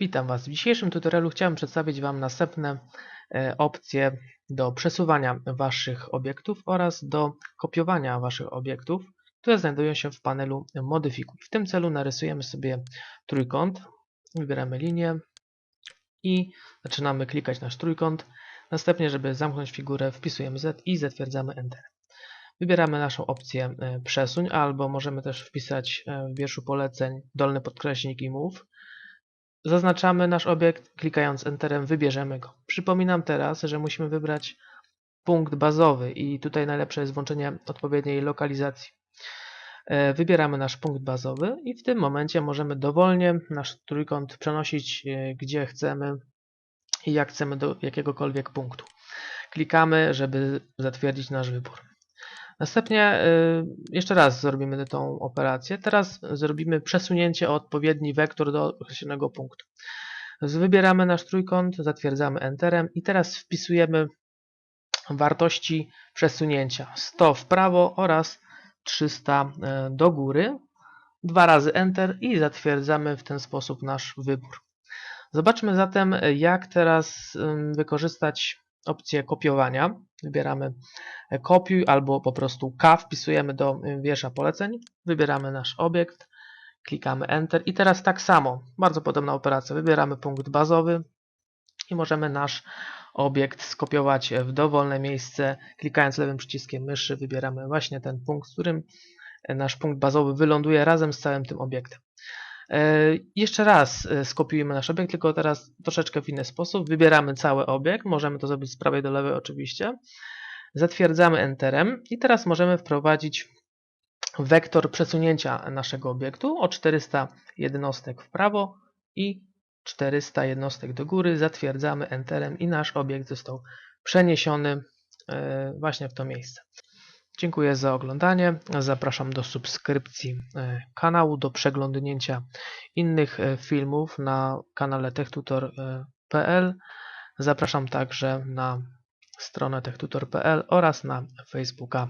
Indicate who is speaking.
Speaker 1: Witam Was. W dzisiejszym tutorialu chciałem przedstawić Wam następne e, opcje do przesuwania Waszych obiektów oraz do kopiowania Waszych obiektów, które znajdują się w panelu Modyfikuj. W tym celu narysujemy sobie trójkąt, wybieramy linię i zaczynamy klikać nasz trójkąt. Następnie, żeby zamknąć figurę, wpisujemy Z i zatwierdzamy Enter. Wybieramy naszą opcję e, Przesuń, albo możemy też wpisać e, w wierszu poleceń dolny podkreśnik i Move. Zaznaczamy nasz obiekt, klikając Enterem wybierzemy go. Przypominam teraz, że musimy wybrać punkt bazowy i tutaj najlepsze jest włączenie odpowiedniej lokalizacji. E, Wybieramy nasz punkt bazowy i w tym momencie możemy dowolnie nasz trójkąt przenosić e, gdzie chcemy i jak chcemy do jakiegokolwiek punktu. Klikamy, żeby zatwierdzić nasz wybór. Następnie y, jeszcze raz zrobimy tą operację. Teraz zrobimy przesunięcie o odpowiedni wektor do określonego punktu. Wybieramy nasz trójkąt, zatwierdzamy Enterem i teraz wpisujemy wartości przesunięcia 100 w prawo oraz 300 y, do góry. Dwa razy Enter i zatwierdzamy w ten sposób nasz wybór. Zobaczmy zatem, jak teraz wykorzystać opcję kopiowania. Wybieramy kopiuj albo po prostu K, wpisujemy do wiersza poleceń, wybieramy nasz obiekt, klikamy Enter i teraz tak samo, bardzo podobna operacja, wybieramy punkt bazowy i możemy nasz obiekt skopiować w dowolne miejsce, klikając lewym przyciskiem myszy wybieramy właśnie ten punkt, w którym nasz punkt bazowy wyląduje razem z całym tym obiektem. Jeszcze raz skopiujemy nasz obiekt, tylko teraz troszeczkę w inny sposób. Wybieramy cały obiekt, możemy to zrobić z prawej do lewej oczywiście. Zatwierdzamy Enterem i teraz możemy wprowadzić wektor przesunięcia naszego obiektu o 400 jednostek w prawo i 400 jednostek do góry. Zatwierdzamy Enterem i nasz obiekt został przeniesiony właśnie w to miejsce. Dziękuję za oglądanie. Zapraszam do subskrypcji e, kanału, do przeglądnięcia innych e, filmów na kanale techtutor.pl. Zapraszam także na stronę techtutor.pl oraz na Facebooka